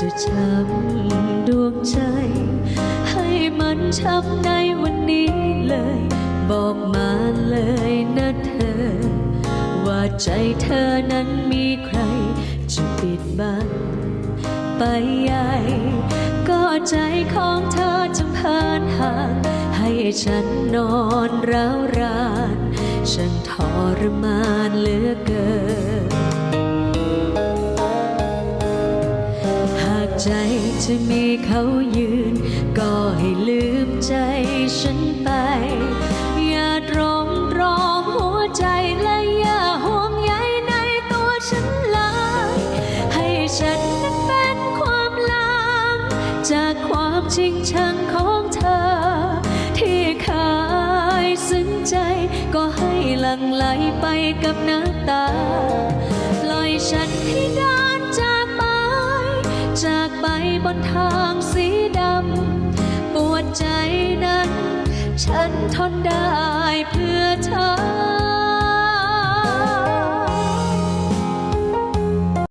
จะจำดวงใจ ให้มันช้ำในวันนี้เลย บอกมาเลยนะเธอ ว่าใจเธอนั้นมีใคร จะปิดบังไปใหญ่ก็ใจของเธอจงเพินห่างให้ฉันนอนร้าวราน ฉันทรมานเหลือเกิน ใจจะมีเขายืน ก็ให้ลืมใจฉันไป อย่าตรอมรอหัวใจและอย่าห่วงใยในตัวฉันเลยให้ฉันนั้นเป็นความลังจากความจริงชังของเธอ ที่เคยซึ้งใจก็ให้หลังไหลไปกับน้ำตา ไปบนทางสีดำ ปวดใจนั้น ฉันทนได้เพื่อเธอ